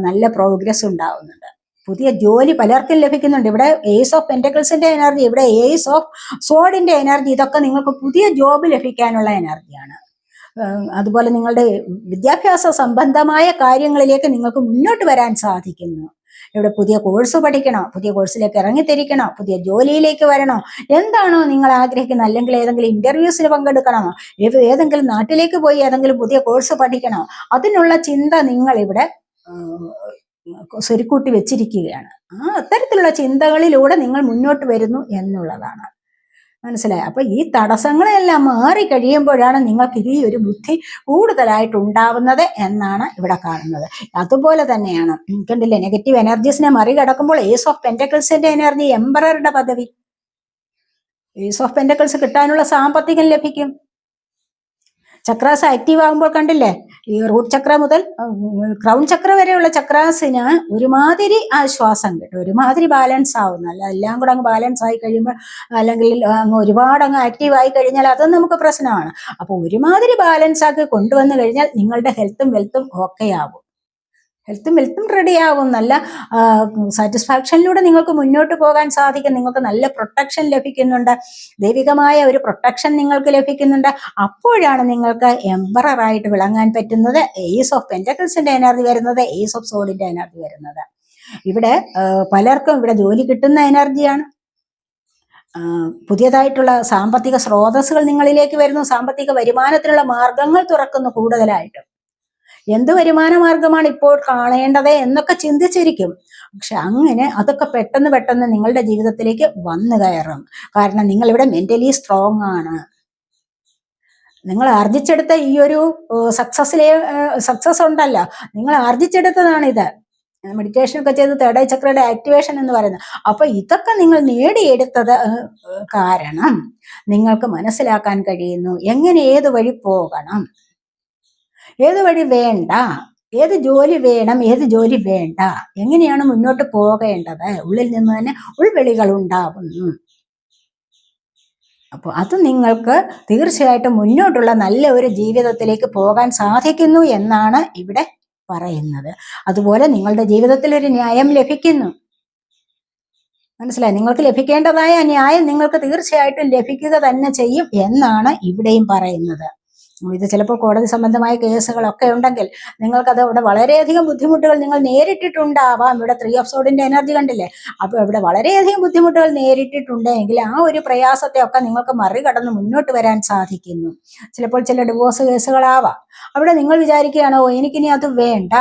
നല്ല പ്രോഗ്രസ് ഉണ്ടാവുന്നുണ്ട്. പുതിയ ജോലി പലർക്കും ലഭിക്കുന്നുണ്ട്. ഇവിടെ എയ്സ് ഓഫ് പെന്റക്കിൾസിന്റെ എനർജി ഇവിടെ എയ്സ് ഓഫ് സോഡിന്റെ എനർജി ഇതൊക്കെ നിങ്ങൾക്ക് പുതിയ ജോബ് ലഭിക്കാനുള്ള എനർജിയാണ് അതുപോലെ നിങ്ങളുടെ വിദ്യാഭ്യാസ സംബന്ധമായ കാര്യങ്ങളിലേക്ക് നിങ്ങൾക്ക് മുന്നോട്ട് വരാൻ സാധിക്കുന്നു. ഇവിടെ പുതിയ കോഴ്സ് പഠിക്കണോ പുതിയ കോഴ്സിലേക്ക് ഇറങ്ങിത്തിരിക്കണോ പുതിയ ജോലിയിലേക്ക് വരണോ. എന്താണോ നിങ്ങൾ ആഗ്രഹിക്കുന്നത്? അല്ലെങ്കിൽ ഏതെങ്കിലും ഇന്റർവ്യൂസിൽ പങ്കെടുക്കണമോ ഏത് ഏതെങ്കിലും നാട്ടിലേക്ക് പോയി ഏതെങ്കിലും പുതിയ കോഴ്സ് പഠിക്കണോ? അതിനുള്ള ചിന്ത നിങ്ങൾ ഇവിടെ സ്വരുക്കൂട്ടി വെച്ചിരിക്കുകയാണ്. ആ അത്തരത്തിലുള്ള ചിന്തകളിലൂടെ നിങ്ങൾ മുന്നോട്ട് വരുന്നു എന്നുള്ളതാണ്. മനസ്സിലായി. അപ്പൊ ഈ തടസ്സങ്ങളെല്ലാം മാറി കഴിയുമ്പോഴാണ് നിങ്ങൾക്ക് ഈ ഒരു ബുദ്ധി കൂടുതലായിട്ട് ഉണ്ടാവുന്നത് എന്നാണ് ഇവിടെ കാണുന്നത്. അതുപോലെ തന്നെയാണ് കണ്ടില്ലേ നെഗറ്റീവ് എനർജീസിനെ മറികടക്കുമ്പോൾ ഏസ് ഓഫ് പെന്റക്കിൾസിന്റെ എനർജി എംബററുടെ പദവി. ഏസ് ഓഫ് പെന്റക്കിൾസ് കിട്ടാനുള്ള സാമ്പത്തികം ലഭിക്കും. ചക്രാസ് ആക്റ്റീവ് ആകുമ്പോൾ കണ്ടില്ലേ? ഈ റൂട്ട് ചക്ര മുതൽ ക്രൗൺ ചക്ര വരെയുള്ള ചക്രാസിന് ഒരുമാതിരി ആശ്വാസം കിട്ടും. ഒരുമാതിരി ബാലൻസ് ആവുന്നു. അല്ല എല്ലാം കൂടെ അങ്ങ് ബാലൻസ് ആയി കഴിയുമ്പോൾ അല്ലെങ്കിൽ അങ്ങ് ഒരുപാട് അങ്ങ് ആക്റ്റീവ് ആയി കഴിഞ്ഞാൽ അതും നമുക്ക് പ്രശ്നമാണ്. അപ്പോൾ ഒരുമാതിരി ബാലൻസ് ആക്കി കൊണ്ടുവന്നു കഴിഞ്ഞാൽ നിങ്ങളുടെ ഹെൽത്തും വെൽത്തും ഓക്കെ ആവും. ഹെൽത്തും റെഡി ആവും നല്ല സാറ്റിസ്ഫാക്ഷനിലൂടെ നിങ്ങൾക്ക് മുന്നോട്ട് പോകാൻ സാധിക്കും. നിങ്ങൾക്ക് നല്ല പ്രൊട്ടക്ഷൻ ലഭിക്കുന്നുണ്ട്. ദൈവികമായ ഒരു പ്രൊട്ടക്ഷൻ നിങ്ങൾക്ക് ലഭിക്കുന്നുണ്ട്. അപ്പോഴാണ് നിങ്ങൾക്ക് എംബററായിട്ട് വിളങ്ങാൻ പറ്റുന്നത്. ഏസ് ഓഫ് പെന്റക്കിൾസിന്റെ എനർജി വരുന്നത്. ഏസ് ഓഫ് സോളിന്റെ എനർജി വരുന്നത്. ഇവിടെ പലർക്കും ഇവിടെ ജോലി കിട്ടുന്ന എനർജിയാണ്. പുതിയതായിട്ടുള്ള സാമ്പത്തിക സ്രോതസ്സുകൾ നിങ്ങളിലേക്ക് വരുന്നു. സാമ്പത്തിക വരുമാനത്തിനുള്ള മാർഗങ്ങൾ തുറക്കുന്നു കൂടുതലായിട്ടും. എന്ത് വരുമാന മാർഗമാണ് ഇപ്പോൾ കാണേണ്ടത് എന്നൊക്കെ ചിന്തിച്ചിരിക്കും. പക്ഷെ അങ്ങനെ അതൊക്കെ പെട്ടെന്ന് പെട്ടെന്ന് നിങ്ങളുടെ ജീവിതത്തിലേക്ക് വന്നു കയറും. കാരണം നിങ്ങൾ ഇവിടെ മെന്റലി സ്ട്രോങ് ആണ്. നിങ്ങൾ ആർജിച്ചെടുത്ത ഈ ഒരു സക്സസ്സിലെ സക്സസ് ഉണ്ടല്ലോ. നിങ്ങൾ ആർജിച്ചെടുത്തതാണ് ഇത് മെഡിറ്റേഷൻ ഒക്കെ ചെയ്ത് തേർഡ് ഐ ചക്രയുടെ ആക്ടിവേഷൻ എന്ന് പറയുന്നത്. അപ്പൊ ഇതൊക്കെ നിങ്ങൾ നേടിയെടുത്തത് കാരണം നിങ്ങൾക്ക് മനസ്സിലാക്കാൻ കഴിയുന്നു. എങ്ങനെ ഏത് വഴി പോകണം? ഏത് വഴി വേണ്ട? ഏത് ജോലി വേണം? ഏത് ജോലി വേണ്ട? എങ്ങനെയാണ് മുന്നോട്ട് പോകേണ്ടത്? ഉള്ളിൽ നിന്ന് തന്നെ ഉൾവെളികൾ ഉണ്ടാവുന്നു അപ്പോൾ അത് നിങ്ങൾക്ക് തീർച്ചയായിട്ടും മുന്നോട്ടുള്ള നല്ല ഒരു ജീവിതത്തിലേക്ക് പോകാൻ സാധിക്കുന്നു എന്നാണ് ഇവിടെ പറയുന്നത്. അതുപോലെ നിങ്ങളുടെ ജീവിതത്തിൽ ഒരു ന്യായം ലഭിക്കുന്നു. മനസ്സിലായി? നിങ്ങൾക്ക് ലഭിക്കേണ്ടതായ ന്യായം നിങ്ങൾക്ക് തീർച്ചയായിട്ടും ലഭിക്കുക തന്നെ ചെയ്യും എന്നാണ് ഇവിടെയും പറയുന്നത്. ഇത് ചിലപ്പോൾ കോടതി സംബന്ധമായ കേസുകളൊക്കെ ഉണ്ടെങ്കിൽ നിങ്ങൾക്കത് ഇവിടെ വളരെയധികം ബുദ്ധിമുട്ടുകൾ നിങ്ങൾ നേരിട്ടിട്ടുണ്ടാവാം. ഇവിടെ ത്രീ ഓഫ് സോഡിന്റെ എനർജി കണ്ടില്ലേ? അപ്പോൾ ഇവിടെ വളരെയധികം ബുദ്ധിമുട്ടുകൾ നേരിട്ടിട്ടുണ്ടെങ്കിൽ ആ ഒരു പ്രയാസത്തെ ഒക്കെ നിങ്ങൾക്ക് മറികടന്ന് മുന്നോട്ട് വരാൻ സാധിക്കുന്നു. ചിലപ്പോൾ ചില ഡിവോഴ്സ് കേസുകളാവാം. അവിടെ നിങ്ങൾ വിചാരിക്കുകയാണോ എനിക്കിനി അത് വേണ്ട.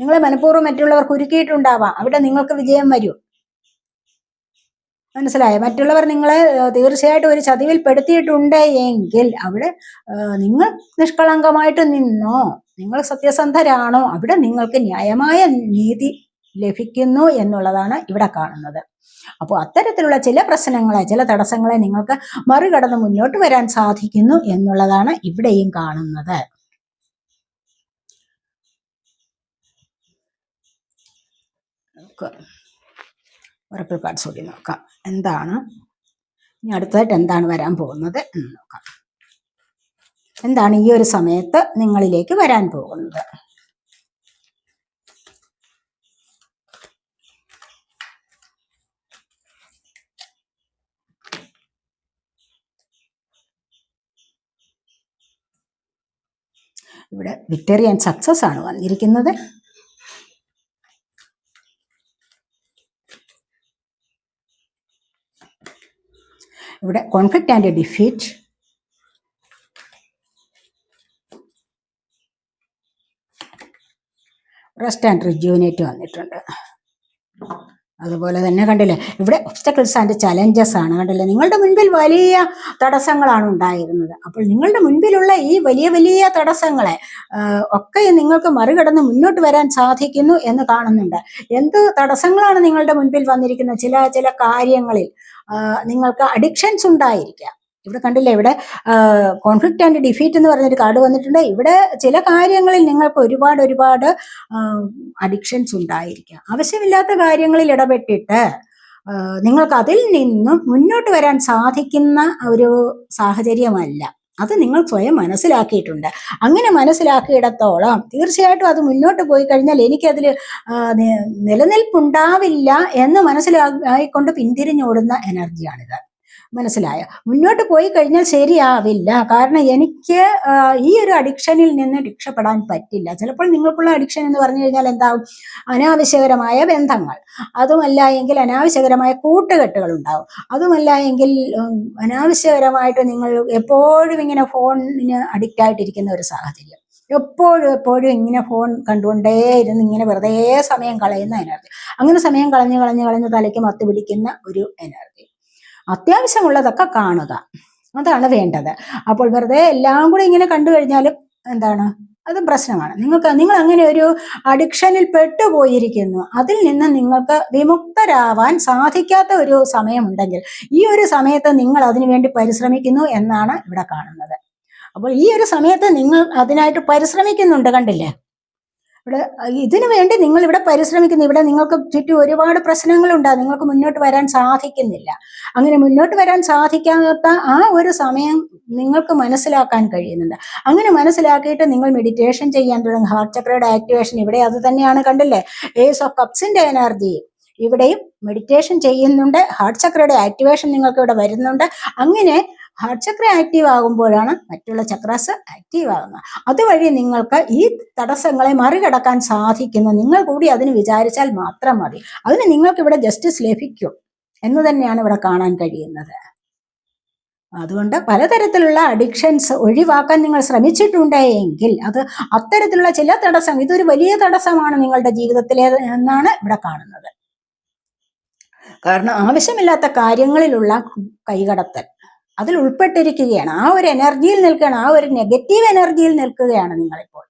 നിങ്ങളെ മനഃപൂർവം മറ്റുള്ളവർ കുരുക്കിയിട്ടുണ്ടാവാം അവിടെ നിങ്ങൾക്ക് വിജയം വരും. മനസ്സിലായോ? മറ്റുള്ളവർ നിങ്ങളെ തീർച്ചയായിട്ടും ഒരു ചതിവിൽ പെടുത്തിയിട്ടുണ്ട് എങ്കിൽ അവിടെ നിങ്ങൾ നിഷ്കളങ്കമായിട്ട് നിന്നോ നിങ്ങൾ സത്യസന്ധരാണോ അവിടെ നിങ്ങൾക്ക് ന്യായമായ നീതി ലഭിക്കുന്നു എന്നുള്ളതാണ് ഇവിടെ കാണുന്നത്. അപ്പോൾ അത്തരത്തിലുള്ള ചില പ്രശ്നങ്ങളെ ചില തടസ്സങ്ങളെ നിങ്ങൾക്ക് മറികടന്ന് മുന്നോട്ട് വരാൻ സാധിക്കുന്നു എന്നുള്ളതാണ് ഇവിടെയും കാണുന്നത്. നമുക്ക് ഒറക്കിൾ കാർഡ്സ് കൂടി നോക്കാം. എന്താണ്? ഇനി അടുത്തതായിട്ട് എന്താണ് വരാൻ പോകുന്നത് എന്ന് നോക്കാം. എന്താണ് ഈ ഒരു സമയത്ത് നിങ്ങളിലേക്ക് വരാൻ പോകുന്നത്? ഇവിടെ വിക്ടറി ആൻഡ് സക്സസ് ആണ് വന്നിരിക്കുന്നത്. ഇവിടെ conflict and defeat rest and rejuvenate വന്നിട്ടുണ്ട്. അതുപോലെ തന്നെ കണ്ടില്ലേ ഇവിടെ ഒബ്സ്റ്റക്കിൾസ് ആൻഡ് ചലഞ്ചസ് ആണ് കണ്ടില്ലേ? നിങ്ങളുടെ മുൻപിൽ വലിയ തടസ്സങ്ങളാണ് ഉണ്ടായിരുന്നത്. അപ്പോൾ നിങ്ങളുടെ മുൻപിലുള്ള ഈ വലിയ വലിയ തടസ്സങ്ങളെ ഒക്കെ നിങ്ങൾക്ക് മറികടന്ന് മുന്നോട്ട് വരാൻ സാധിക്കുന്നു എന്ന് കാണുന്നുണ്ട്. എന്ത് തടസ്സങ്ങളാണ് നിങ്ങളുടെ മുൻപിൽ വന്നിരിക്കുന്നത്? ചില ചില കാര്യങ്ങളിൽ നിങ്ങൾക്ക് അഡിക്ഷൻസ് ഉണ്ടായിരിക്കാം. ഇവിടെ കണ്ടില്ലേ ഇവിടെ കോൺഫ്ലിക്റ്റ് ആൻഡ് ഡിഫീറ്റ് എന്ന് പറഞ്ഞൊരു കാർഡ് വന്നിട്ടുണ്ട്. ഇവിടെ ചില കാര്യങ്ങളിൽ നിങ്ങൾക്ക് ഒരുപാട് ഒരുപാട് അഡിക്ഷൻസ് ഉണ്ടായിരിക്കാം. ആവശ്യമില്ലാത്ത കാര്യങ്ങളിൽ ഇടപെട്ടിട്ട് നിങ്ങൾക്ക് അതിൽ നിന്നും മുന്നോട്ട് വരാൻ സാധിക്കുന്ന ഒരു സാഹചര്യമല്ല. അത് നിങ്ങൾ സ്വയം മനസ്സിലാക്കിയിട്ടുണ്ട്. അങ്ങനെ മനസ്സിലാക്കിയിടത്തോളം തീർച്ചയായിട്ടും അത് മുന്നോട്ട് പോയി കഴിഞ്ഞാൽ എനിക്കതിൽ നിലനിൽപ്പുണ്ടാവില്ല എന്ന് മനസ്സിലായിക്കൊണ്ട് പിന്തിരിഞ്ഞോടുന്ന എനർജിയാണിത് മനസ്സിലായോ? മുന്നോട്ട് പോയി കഴിഞ്ഞാൽ ശരിയാവില്ല. കാരണം എനിക്ക് ഈ ഒരു അഡിക്ഷനിൽ നിന്ന് രക്ഷപ്പെടാൻ പറ്റില്ല. ചിലപ്പോൾ നിങ്ങൾക്കുള്ള അഡിക്ഷൻ എന്ന് പറഞ്ഞു കഴിഞ്ഞാൽ എന്താവും? അനാവശ്യകരമായ ബന്ധങ്ങൾ. അതുമല്ല എങ്കിൽ അനാവശ്യകരമായ കൂട്ടുകെട്ടുകൾ ഉണ്ടാവും. അതുമല്ല എങ്കിൽ അനാവശ്യകരമായിട്ട് നിങ്ങൾ എപ്പോഴും ഇങ്ങനെ ഫോണിന് അഡിക്റ്റ് ആയിട്ടിരിക്കുന്ന ഒരു സാഹചര്യം. എപ്പോഴും എപ്പോഴും ഇങ്ങനെ ഫോൺ കണ്ടുകൊണ്ടേ ഇരുന്ന് ഇങ്ങനെ വെറുതെ സമയം കളയുന്ന എനർജി അങ്ങനെ സമയം കളഞ്ഞ് കളഞ്ഞ് കളഞ്ഞ് തലയ്ക്ക് മത്ത് പിടിക്കുന്ന ഒരു എനർജി അത്യാവശ്യമുള്ളതൊക്കെ കാണുക. അതാണ് വേണ്ടത്. അപ്പോൾ വെറുതെ എല്ലാം കൂടി ഇങ്ങനെ കണ്ടു കഴിഞ്ഞാലും എന്താണ്? അത് പ്രശ്നമാണ്. നിങ്ങൾക്ക് നിങ്ങൾ അങ്ങനെ ഒരു അഡിക്ഷനിൽ പെട്ടുപോയിരിക്കുന്നു. അതിൽ നിന്ന് നിങ്ങൾക്ക് വിമുക്തരാവാൻ സാധിക്കാത്ത ഒരു സമയമുണ്ടെങ്കിൽ ഈ ഒരു സമയത്ത് നിങ്ങൾ അതിനുവേണ്ടി പരിശ്രമിക്കുന്നു എന്നാണ് ഇവിടെ കാണുന്നത്. അപ്പോൾ ഈ ഒരു സമയത്ത് നിങ്ങൾ അതിനായിട്ട് പരിശ്രമിക്കുന്നുണ്ട് കണ്ടില്ലേ? ഇവിടെ ഇതിനു വേണ്ടി നിങ്ങൾ ഇവിടെ പരിശ്രമിക്കുന്നു ഇവിടെ നിങ്ങൾക്ക് ചുറ്റും ഒരുപാട് പ്രശ്നങ്ങളുണ്ട്. നിങ്ങൾക്ക് മുന്നോട്ട് വരാൻ സാധിക്കുന്നില്ല. അങ്ങനെ മുന്നോട്ട് വരാൻ സാധിക്കാത്ത ആ ഒരു സമയം നിങ്ങൾക്ക് മനസ്സിലാക്കാൻ കഴിയുന്നുണ്ട്. അങ്ങനെ മനസ്സിലാക്കിയിട്ട് നിങ്ങൾ മെഡിറ്റേഷൻ ചെയ്യാൻ തുടങ്ങും ഹാർട്ട് ചക്രയുടെ ആക്ടിവേഷൻ ഇവിടെ അത് തന്നെയാണ് കണ്ടില്ലേ? ഏസ് ഓഫ് കപ്സിന്റെ എനർജി ഇവിടെയും മെഡിറ്റേഷൻ ചെയ്യുന്നുണ്ട്. ഹാർട്ട് ചക്രയുടെ ആക്ടിവേഷൻ നിങ്ങൾക്ക് ഇവിടെ വരുന്നുണ്ട്. അങ്ങനെ ഹാർട്ട് ചക്ര ആക്റ്റീവ് ആകുമ്പോഴാണ് മറ്റുള്ള ചക്രാസ് ആക്റ്റീവ് ആകുന്നത്. അതുവഴി നിങ്ങൾക്ക് ഈ തടസ്സങ്ങളെ മറികടക്കാൻ സാധിക്കുന്നു. നിങ്ങൾ കൂടി അതിന് വിചാരിച്ചാൽ മാത്രം മതി. അതിന് നിങ്ങൾക്ക് ഇവിടെ ജസ്റ്റിസ് ലഭിക്കും എന്ന് തന്നെയാണ് ഇവിടെ കാണാൻ കഴിയുന്നത്. അതുകൊണ്ട് പലതരത്തിലുള്ള അഡിക്ഷൻസ് ഒഴിവാക്കാൻ നിങ്ങൾ ശ്രമിച്ചിട്ടുണ്ടെങ്കിൽ അത് അത്തരത്തിലുള്ള ചില തടസ്സം ഇതൊരു വലിയ തടസ്സമാണ് നിങ്ങളുടെ ജീവിതത്തിലെ എന്നാണ് ഇവിടെ കാണുന്നത്. കാരണം ആവശ്യമില്ലാത്ത കാര്യങ്ങളിലുള്ള കൈകടത്തൽ അതിൽ ഉൾപ്പെട്ടിരിക്കുകയാണ്. ആ ഒരു എനർജിയിൽ നിൽക്കുകയാണ്. ആ ഒരു നെഗറ്റീവ് എനർജിയിൽ നിൽക്കുകയാണ് നിങ്ങളിപ്പോൾ.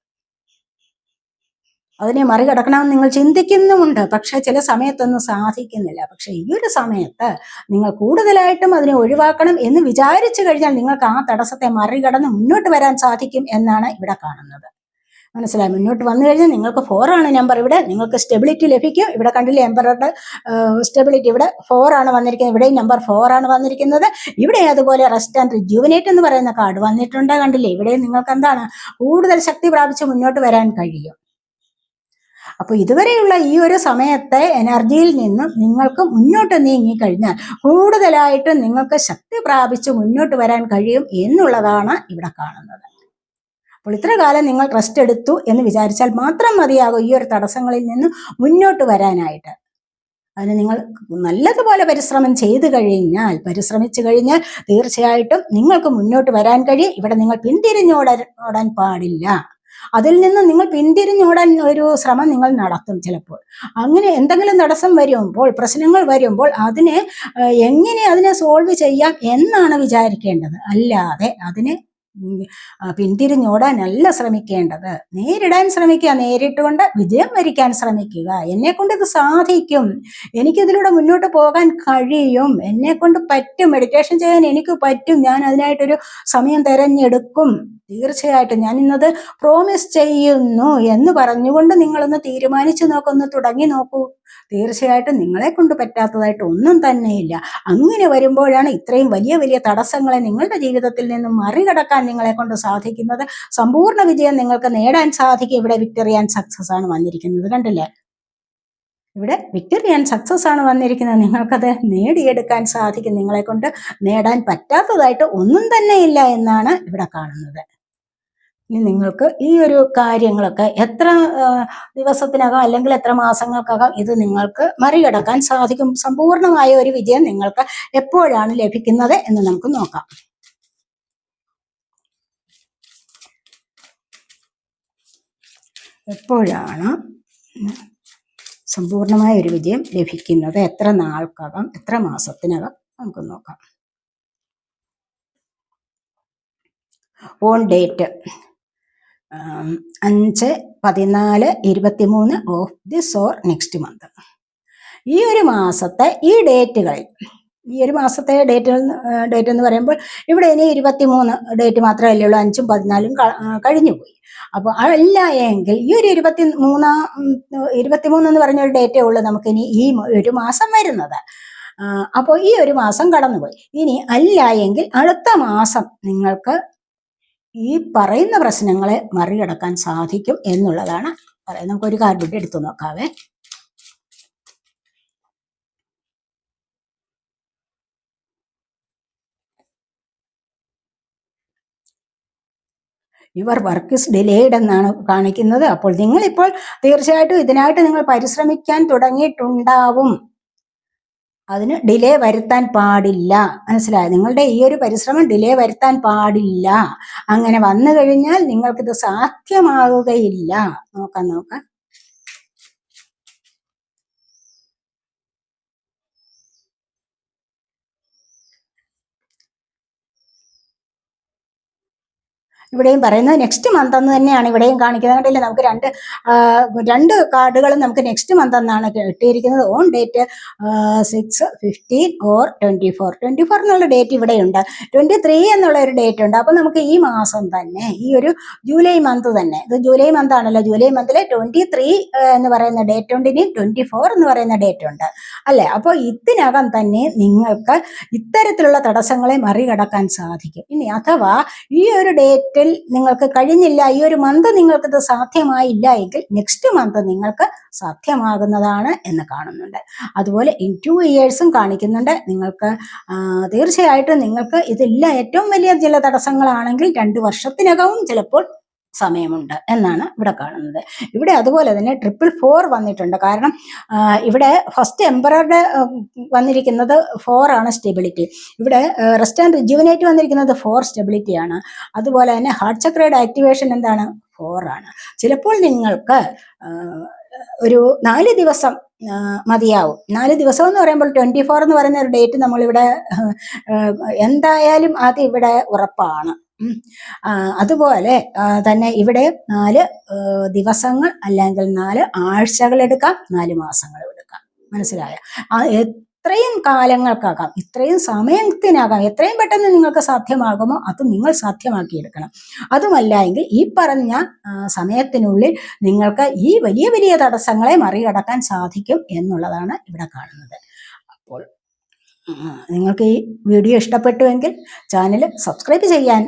അതിനെ മറികടക്കണമെന്ന് നിങ്ങൾ ചിന്തിക്കുന്നുമുണ്ട്. പക്ഷെ ചില സമയത്തൊന്നും സാധിക്കുന്നില്ല. പക്ഷെ ഈ ഒരു സമയത്ത് നിങ്ങൾ കൂടുതലായിട്ടും അതിനെ ഒഴിവാക്കണം എന്ന് വിചാരിച്ചു കഴിഞ്ഞാൽ നിങ്ങൾക്ക് ആ തടസ്സത്തെ മറികടന്ന് മുന്നോട്ട് വരാൻ സാധിക്കും എന്നാണ് ഇവിടെ കാണുന്നത്. മനസ്സിലായി. മുന്നോട്ട് വന്നു കഴിഞ്ഞാൽ നിങ്ങൾക്ക് ഫോർ ആണ് നമ്പർ ഇവിടെ. നിങ്ങൾക്ക് സ്റ്റെബിലിറ്റി ലഭിക്കും. ഇവിടെ കണ്ടില്ലേ എംബറുടെ സ്റ്റെബിലിറ്റി ഇവിടെ ഫോർ ആണ് വന്നിരിക്കുന്നത്. ഇവിടെയും നമ്പർ ഫോർ ആണ് വന്നിരിക്കുന്നത്. ഇവിടെ അതുപോലെ റെസ്റ്റ് ആൻഡ് റിജുവിനേറ്റ് എന്ന് പറയുന്ന കാർഡ് വന്നിട്ടുണ്ട് കണ്ടില്ലേ? ഇവിടെ നിങ്ങൾക്ക് എന്താണ്? കൂടുതൽ ശക്തി പ്രാപിച്ച് മുന്നോട്ട് വരാൻ കഴിയും. അപ്പൊ ഇതുവരെയുള്ള ഈ ഒരു സമയത്തെ എനർജിയിൽ നിന്നും നിങ്ങൾക്ക് മുന്നോട്ട് നീങ്ങി കഴിഞ്ഞാൽ കൂടുതലായിട്ട് നിങ്ങൾക്ക് ശക്തി പ്രാപിച്ച് മുന്നോട്ട് വരാൻ കഴിയും എന്നുള്ളതാണ് ഇവിടെ കാണുന്നത്. അപ്പോൾ ഇത്ര കാലം നിങ്ങൾ റെസ്റ്റ് എടുത്തു എന്ന് വിചാരിച്ചാൽ മാത്രം മതിയാകും ഈ ഒരു തടസ്സങ്ങളിൽ നിന്ന് മുന്നോട്ട് വരാനായിട്ട്. അതിന് നിങ്ങൾ നല്ലതുപോലെ പരിശ്രമം ചെയ്തു കഴിഞ്ഞാൽ പരിശ്രമിച്ചു കഴിഞ്ഞാൽ തീർച്ചയായിട്ടും നിങ്ങൾക്ക് മുന്നോട്ട് വരാൻ കഴിയും. ഇവിടെ നിങ്ങൾ പിന്തിരിഞ്ഞോടാൻ ഓടാൻ പാടില്ല. അതിൽ നിന്ന് നിങ്ങൾ പിന്തിരിഞ്ഞോടാൻ ഒരു ശ്രമം നിങ്ങൾ നടത്തും ചിലപ്പോൾ. അങ്ങനെ എന്തെങ്കിലും തടസ്സം വരുമ്പോൾ പ്രശ്നങ്ങൾ വരുമ്പോൾ അതിനെ എങ്ങനെ അതിനെ സോൾവ് ചെയ്യാം എന്നാണ് വിചാരിക്കേണ്ടത്. അല്ലാതെ അതിനെ പിന്തിരിഞ്ഞോടാനല്ല ശ്രമിക്കേണ്ടത്. നേരിടാൻ ശ്രമിക്കുക നേരിട്ടുകൊണ്ട് വിജയം വരിക്കാൻ ശ്രമിക്കുക. എന്നെ കൊണ്ട് ഇത് സാധിക്കും. എനിക്കിതിലൂടെ മുന്നോട്ട് പോകാൻ കഴിയും. എന്നെ കൊണ്ട് പറ്റും. മെഡിറ്റേഷൻ ചെയ്യാൻ എനിക്ക് പറ്റും. ഞാൻ അതിനായിട്ടൊരു സമയം തിരഞ്ഞെടുക്കും. തീർച്ചയായിട്ടും ഞാൻ ഇന്നത് പ്രോമിസ് ചെയ്യുന്നു എന്ന് പറഞ്ഞുകൊണ്ട് നിങ്ങളൊന്ന് തീരുമാനിച്ചു നോക്കൊന്ന് തുടങ്ങി നോക്കൂ. തീർച്ചയായിട്ടും നിങ്ങളെ കൊണ്ട് പറ്റാത്തതായിട്ട് ഒന്നും തന്നെയില്ല അങ്ങനെ വരുമ്പോഴാണ് ഇത്രയും വലിയ വലിയ തടസ്സങ്ങളെ നിങ്ങളുടെ ജീവിതത്തിൽ നിന്നും മറികടക്കാൻ നിങ്ങളെ കൊണ്ട് സാധിക്കുന്നത്. സമ്പൂർണ വിജയം നിങ്ങൾക്ക് നേടാൻ സാധിക്കും. ഇവിടെ വിക്ടറി ആൻഡ് സക്സസ് ആണ് വന്നിരിക്കുന്നത്. കണ്ടില്ലേ? ഇവിടെ വിക്ടറി ആൻഡ് സക്സസ് ആണ് വന്നിരിക്കുന്നത്. നിങ്ങൾക്കത് നേടിയെടുക്കാൻ സാധിക്കും. നിങ്ങളെ കൊണ്ട് നേടാൻ പറ്റാത്തതായിട്ട് ഒന്നും തന്നെ ഇല്ല എന്നാണ് ഇവിടെ കാണുന്നത്. ഇനി നിങ്ങൾക്ക് ഈ ഒരു കാര്യങ്ങളൊക്കെ എത്ര ദിവസത്തിനകം അല്ലെങ്കിൽ എത്ര മാസങ്ങൾക്കകം ഇത് നിങ്ങൾക്ക് മറികടക്കാൻ സാധിക്കും. സമ്പൂർണമായ ഒരു വിജയം നിങ്ങൾക്ക് എപ്പോഴാണ് ലഭിക്കുന്നത് എന്ന് നമുക്ക് നോക്കാം. എപ്പോഴാണ് സമ്പൂർണമായ ഒരു വിജയം ലഭിക്കുന്നത്? എത്ര നാൾക്കകം എത്ര മാസത്തിനകം? നമുക്ക് നോക്കാം. On date. അഞ്ച് പതിനാല് ഇരുപത്തിമൂന്ന് of this or next month. ഈ ഒരു മാസത്തെ ഈ ഡേറ്റുകളിൽ ഈ ഒരു മാസത്തെ ഡേറ്റുകൾ ഡേറ്റ് എന്ന് പറയുമ്പോൾ ഇവിടെ ഇനി ഇരുപത്തിമൂന്ന് ഡേറ്റ് മാത്രമല്ലേ ഉള്ളൂ അഞ്ചും പതിനാലും കഴിഞ്ഞു പോയി. അപ്പോൾ അല്ല എങ്കിൽ ഈ ഒരു ഇരുപത്തി മൂന്നാം ഇരുപത്തിമൂന്ന് എന്ന് പറഞ്ഞ ഒരു ഡേറ്റേ ഉള്ളൂ നമുക്കിനി ഈ ഒരു മാസം വരുന്നത്. അപ്പോൾ ഈ ഒരു മാസം കടന്നുപോയി. ഇനി അല്ല എങ്കിൽ അടുത്ത മാസം നിങ്ങൾക്ക് ഈ പറയുന്ന പ്രശ്നങ്ങളെ മറികടക്കാൻ സാധിക്കും എന്നുള്ളതാണ്. പറയുന്നത് നമുക്കൊരു കാർഡ് കൂടി എടുത്തു നോക്കാവേ. യുവർ വർക്ക് ഇസ് ഡിലേഡ് എന്നാണ് കാണിക്കുന്നത്. അപ്പോൾ നിങ്ങൾ ഇപ്പോൾ തീർച്ചയായിട്ടും ഇതിനായിട്ട് നിങ്ങൾ പരിശ്രമിക്കാൻ തുടങ്ങിയിട്ടുണ്ടാവും. അതിന് ഡിലേ വരുത്താൻ പാടില്ല. മനസ്സിലായോ? നിങ്ങളുടെ ഈ ഒരു പരിശ്രമം ഡിലേ വരുത്താൻ പാടില്ല. അങ്ങനെ വന്നു കഴിഞ്ഞാൽ നിങ്ങൾക്കിത് സാധ്യമാവുകയില്ല. നോക്കാം നോക്കാം. ഇവിടെയും പറയുന്നത് നെക്സ്റ്റ് മന്ത് എന്ന് തന്നെയാണ് ഇവിടെയും കാണിക്കുന്നത്. കണ്ടില്ല? നമുക്ക് രണ്ട് രണ്ട് കാർഡുകളും നമുക്ക് നെക്സ്റ്റ് മന്ത് എന്നാണ് കിട്ടിയിരിക്കുന്നത്. On date six fifteen or twenty four twenty four എന്നുള്ള ഡേറ്റ് ഇവിടെയുണ്ട്. ട്വന്റി ത്രീ എന്നുള്ള ഒരു ഡേറ്റ് ഉണ്ട്. അപ്പോൾ നമുക്ക് ഈ മാസം തന്നെ ഈ ഒരു ജൂലൈ മന്ത് തന്നെ ഇത് ജൂലൈ മന്ത് ആണല്ലോ. ജൂലൈ മന്തിലെ ട്വന്റി ത്രീ എന്ന് പറയുന്ന ഡേറ്റ് ഉണ്ട്. ഇനി ട്വന്റി ഫോർ എന്ന് പറയുന്ന ഡേറ്റ് ഉണ്ട്. അല്ലേ? അപ്പോൾ ഇതിനകം തന്നെ നിങ്ങൾക്ക് ഇത്തരത്തിലുള്ള തടസ്സങ്ങളെ മറികടക്കാൻ സാധിക്കും. ഇനി അഥവാ ഈ ഒരു ഡേറ്റിൽ നിങ്ങൾക്ക് കഴിഞ്ഞില്ല. ഈ ഒരു മന്ത് നിങ്ങൾക്ക് ഇത് സാധ്യമായില്ല എങ്കിൽ നെക്സ്റ്റ് മന്ത് നിങ്ങൾക്ക് സാധ്യമാകുന്നതാണ് എന്ന് കാണുന്നുണ്ട്. അതുപോലെ ഇൻ ടു ഇയേഴ്സും കാണിക്കുന്നുണ്ട്. നിങ്ങൾക്ക് തീർച്ചയായിട്ടും നിങ്ങൾക്ക് ഇതില്ല. ഏറ്റവും വലിയ ചില തടസ്സങ്ങളാണെങ്കിൽ രണ്ട് വർഷത്തിനകവും ചിലപ്പോൾ സമയമുണ്ട് എന്നാണ് ഇവിടെ കാണുന്നത്. ഇവിടെ അതുപോലെ തന്നെ ട്രിപ്പിൾ ഫോർ വന്നിട്ടുണ്ട്. കാരണം ഇവിടെ ഫസ്റ്റ് എംബറുടെ വന്നിരിക്കുന്നത് ഫോർ ആണ് സ്റ്റെബിലിറ്റി ഇവിടെ റെസ്റ്റ് ആൻഡ് റിജുവിനേറ്റ് വന്നിരിക്കുന്നത് ഫോർ സ്റ്റെബിലിറ്റിയാണ് അതുപോലെ തന്നെ ഹാർട്ട് ചക്രയുടെ ആക്ടിവേഷൻ എന്താണ്? ഫോർ ആണ്. ചിലപ്പോൾ നിങ്ങൾക്ക് ഒരു നാല് ദിവസം മതിയാവും. നാല് ദിവസം എന്ന് പറയുമ്പോൾ ട്വന്റി ഫോർ എന്ന് പറയുന്ന ഒരു ഡേറ്റ് നമ്മളിവിടെ എന്തായാലും അത് ഇവിടെ ഉറപ്പാണ്. അതുപോലെ തന്നെ ഇവിടെ നാല് ദിവസങ്ങൾ അല്ലെങ്കിൽ നാല് ആഴ്ചകൾ എടുക്കാം നാല് മാസങ്ങൾ എടുക്കാം. മനസ്സിലായ? എത്രയും കാലങ്ങൾക്കാകാം ഇത്രയും സമയത്തിനാകാം എത്രയും പെട്ടെന്ന് നിങ്ങൾക്ക് സാധ്യമാകുമോ അത് നിങ്ങൾ സാധ്യമാക്കിയെടുക്കണം. അതുമല്ല എങ്കിൽ ഈ പറഞ്ഞ സമയത്തിനുള്ളിൽ നിങ്ങൾക്ക് ഈ വലിയ വലിയ തടസ്സങ്ങളെ മറികടക്കാൻ സാധിക്കും എന്നുള്ളതാണ് ഇവിടെ കാണുന്നത്. അപ്പോൾ നിങ്ങൾക്ക് ഈ വീഡിയോ ഇഷ്ടപ്പെട്ടുവെങ്കിൽ ചാനൽ സബ്സ്ക്രൈബ് ചെയ്യാൻ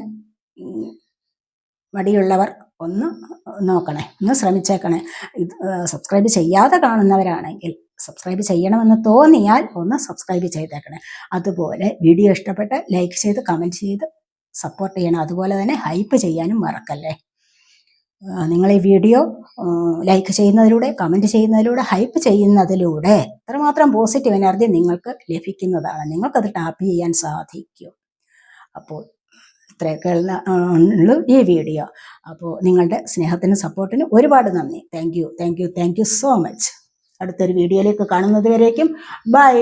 മടിയുള്ളവർ ഒന്ന് നോക്കണേ ഒന്ന് ശ്രമിച്ചേക്കണേ. ഇത് സബ്സ്ക്രൈബ് ചെയ്യാതെ കാണുന്നവരാണെങ്കിൽ സബ്സ്ക്രൈബ് ചെയ്യണമെന്ന് തോന്നിയാൽ ഒന്ന് സബ്സ്ക്രൈബ് ചെയ്തേക്കണേ. അതുപോലെ വീഡിയോ ഇഷ്ടപ്പെട്ട് ലൈക്ക് ചെയ്ത് കമന്റ് ചെയ്ത് സപ്പോർട്ട് ചെയ്യണം. അതുപോലെ തന്നെ ഹൈപ്പ് ചെയ്യാനും മറക്കല്ലേ. നിങ്ങൾ ഈ വീഡിയോ ലൈക്ക് ചെയ്യുന്നതിലൂടെ കമന്റ് ചെയ്യുന്നതിലൂടെ ഹൈപ്പ് ചെയ്യുന്നതിലൂടെ എത്രമാത്രം പോസിറ്റീവ് എനർജി നിങ്ങൾക്ക് ലഭിക്കുന്നതാണ്. നിങ്ങൾക്കത് ടാപ്പ് ചെയ്യാൻ സാധിക്കും. അപ്പോൾ ഇത്രയൊക്കെ ഉള്ള ഉള്ളൂ ഈ വീഡിയോ. അപ്പോൾ നിങ്ങളുടെ സ്നേഹത്തിനും സപ്പോർട്ടിനും ഒരുപാട് നന്ദി. Thank you thank you thank you so much അടുത്തൊരു വീഡിയോയിലേക്ക് കാണുന്നത് വരേക്കും. ബൈ